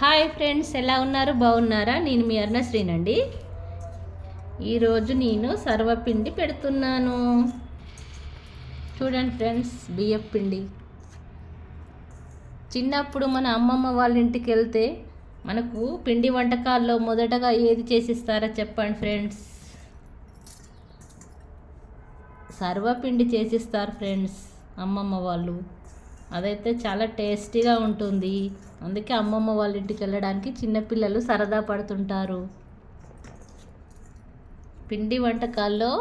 Hi friends ఎలా ఉన్నారు? బాగున్నారా? నేను మీ అరుణశ్రీనండి ఈరోజు నేను సర్వపిండి పెడుతున్నాను. చూడండి ఫ్రెండ్స్ బియ్యపిండి చిన్నప్పుడు మన అమ్మమ్మ వాళ్ళ ఇంటికి వెళ్తే మనకు పిండి వంటకాల్లో మొదటగా ఏది చేసిస్తారా చెప్పండి ఫ్రెండ్స్. సర్వపిండి చేసిస్తారు ఫ్రెండ్స్ అమ్మమ్మ వాళ్ళు. అదైతే చాలా టేస్టీగా ఉంటుంది. అందుకే అమ్మమ్మ వాళ్ళ ఇంటికి వెళ్ళడానికి చిన్నపిల్లలు సరదా పడుతుంటారు. పిండి వంటకాల్లో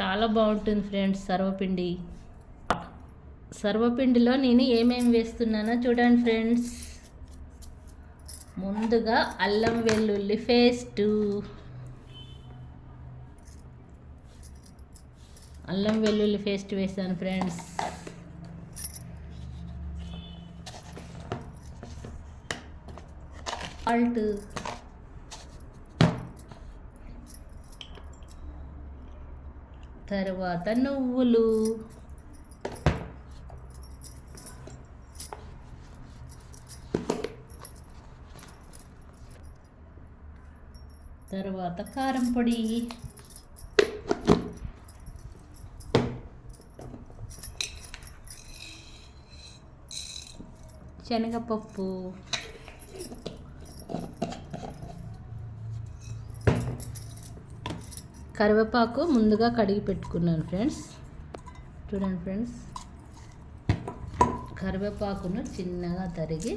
చాలా బాగుంటుంది ఫ్రెండ్స్ సర్వపిండి. సర్వపిండిలో నేను ఏమేమి వేస్తున్నానో చూడండి ఫ్రెండ్స్. ముందుగా అల్లం వెల్లుల్లి పేస్టు. అల్లం వెల్లుల్లి పేస్ట్ వేసాను ఫ్రెండ్స్. సాల్ట్ తర్వాత నువ్వులు. తర్వాత కారం పొడి. శనగపప్పు. కరివేపాకు ముందుగా కడిగి పెట్టుకున్నాను ఫ్రెండ్స్. చూడండి ఫ్రెండ్స్. కరివేపాకును చిన్నగా తరిగి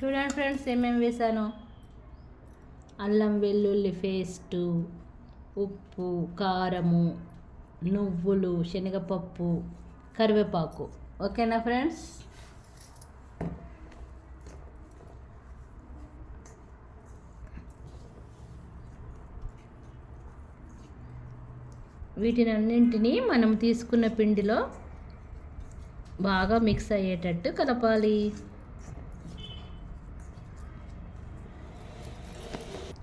చూడండి ఫ్రెండ్స్ ఏమేమి వేసాను అల్లం వెల్లుల్లి పేస్టు ఉప్పు కారము నువ్వులు శనగపప్పు కరివేపాకు. ఓకేనా ఫ్రెండ్స్? వీటిని అన్నింటినీ మనం తీసుకున్న పిండిలో బాగా మిక్స్ అయ్యేటట్టు కలపాలి.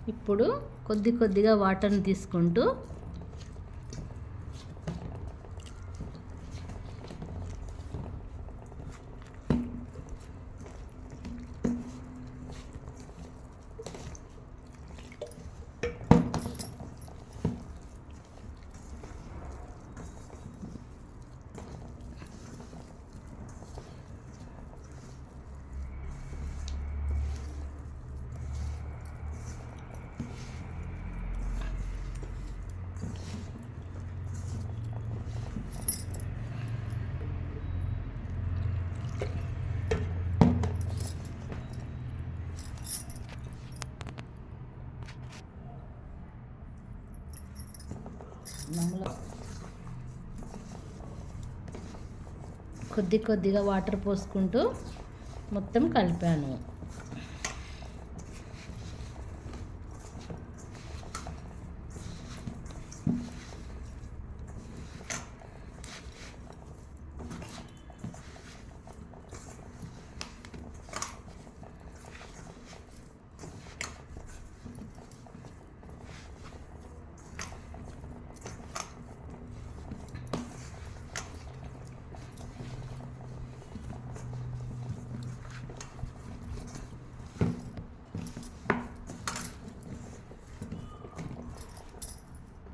ఇప్పుడు కొద్ది కొద్దిగా వాటర్ని తీసుకుంటూ కొద్ది కొద్దిగా వాటర్ పోసుకుంటూ మొత్తం కలిపాను.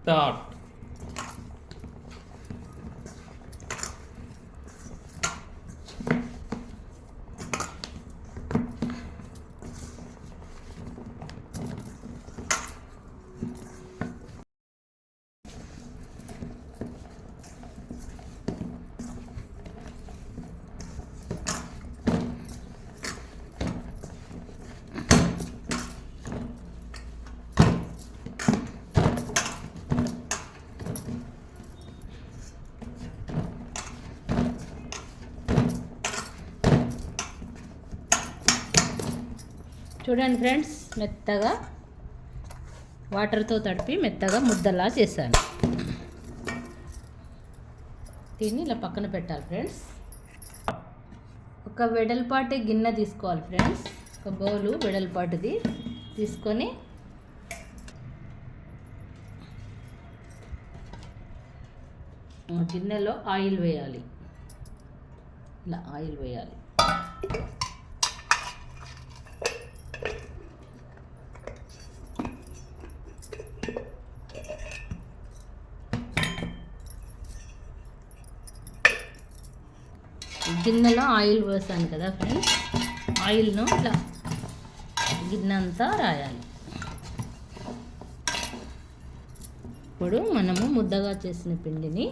Так. చూడండి ఫ్రెండ్స్ మెత్తగా వాటర్తో తడిపి మెత్తగా ముద్దలా చేశాను. దీన్ని ఇలా పక్కన పెట్టాలి ఫ్రెండ్స్. ఒక వెడల్పాటి గిన్నె తీసుకోవాలి ఫ్రెండ్స్. ఒక బౌలు వెడల్పాటిది తీసుకొని గిన్నెలో ఆయిల్ వేయాలి. ఇలా ఆయిల్ వేయాలి. గిన్నెలో ఆయిల్ పోసాను కదా ఫ్రెండ్స్ ఆయిల్ను ఇట్లా గిన్నె అంతా రాయాలి. ఇప్పుడు మనము ముద్దగా చేసిన పిండిని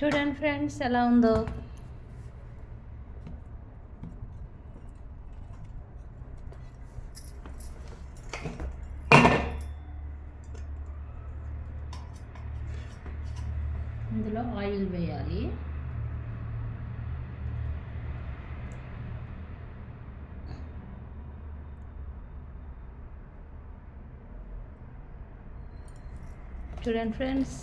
చూడండి ఫ్రెండ్స్ ఎలా ఉందో. ఇందులో ఆయిల్ వేయాలి. చూడండి ఫ్రెండ్స్.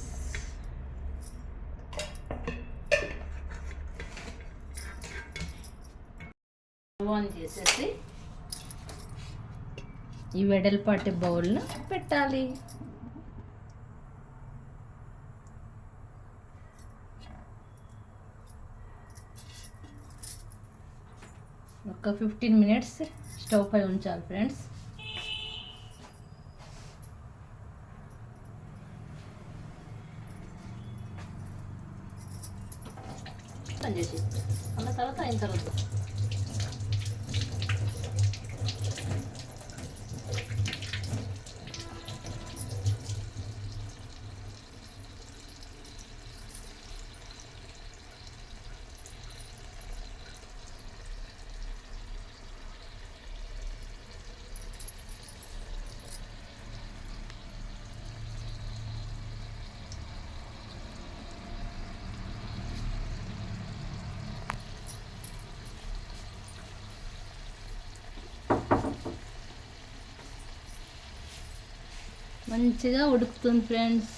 ఆన్ చేసేసి ఈ వెడల్పాటి బౌల్ను పెట్టాలి. ఒక ఫిఫ్టీన్ మినిట్స్ స్టవ్ పై ఉంచాలి ఫ్రెండ్స్ పని అన్న తర్వాత అయిన తర్వాత మంచిగా ఉడుకుతుంది ఫ్రెండ్స్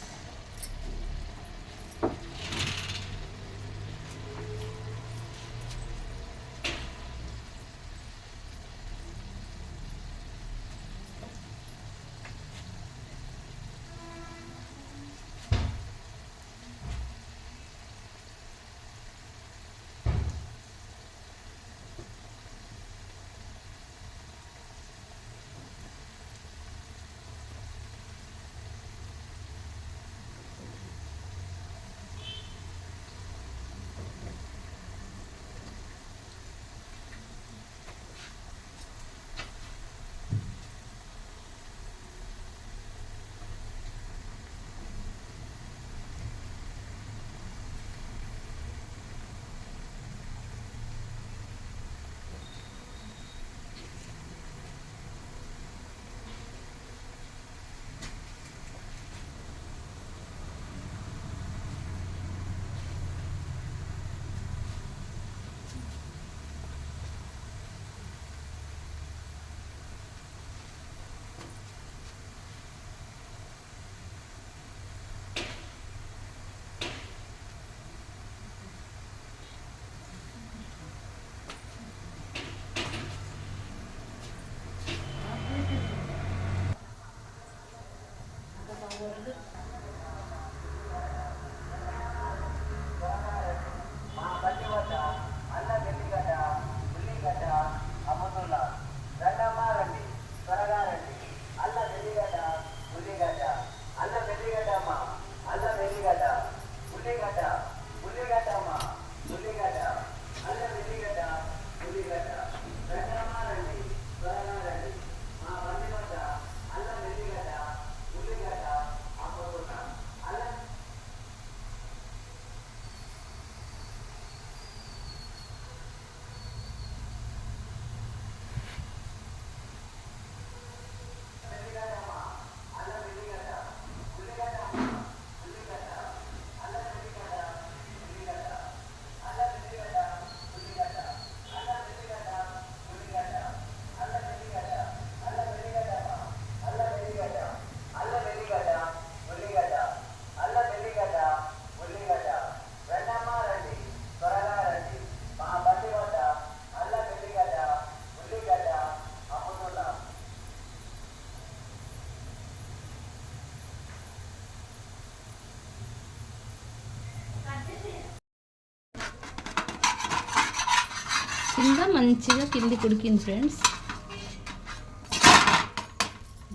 కింద మంచిగా కింది ఉడికింది ఫ్రెండ్స్.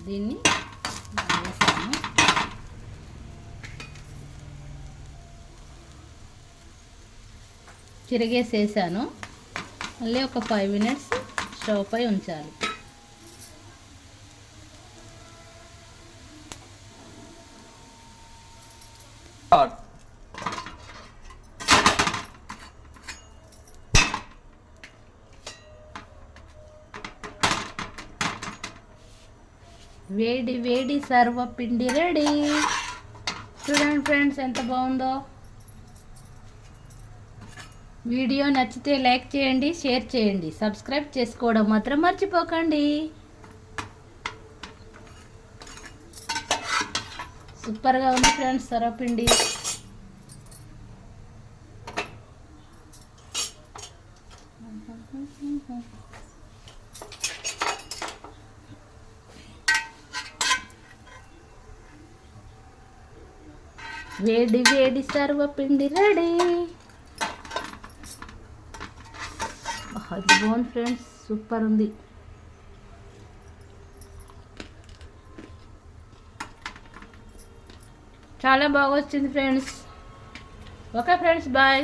దీన్ని వేస్తాము తిరిగేసేసాను. మళ్ళీ ఒక ఫైవ్ మినిట్స్ స్టవ్ పై ఉంచాలి. వేడి వేడి సర్వపిండి రెడీ. చూడండి ఫ్రెండ్స్ ఎంత బాగుందో. వీడియో నచ్చితే లైక్ చేయండి షేర్ చేయండి. సబ్స్క్రైబ్ చేసుకోవడం మాత్రం మర్చిపోకండి. సూపర్గా ఉంది ఫ్రెండ్స్ సర్వపిండి. వేడి వేడి సర్వపిండి రెడీ. అది బోన్ ఫ్రెండ్స్. సూపర్ ఉంది. చాలా బాగా వచ్చింది ఫ్రెండ్స్. Okay friends bye.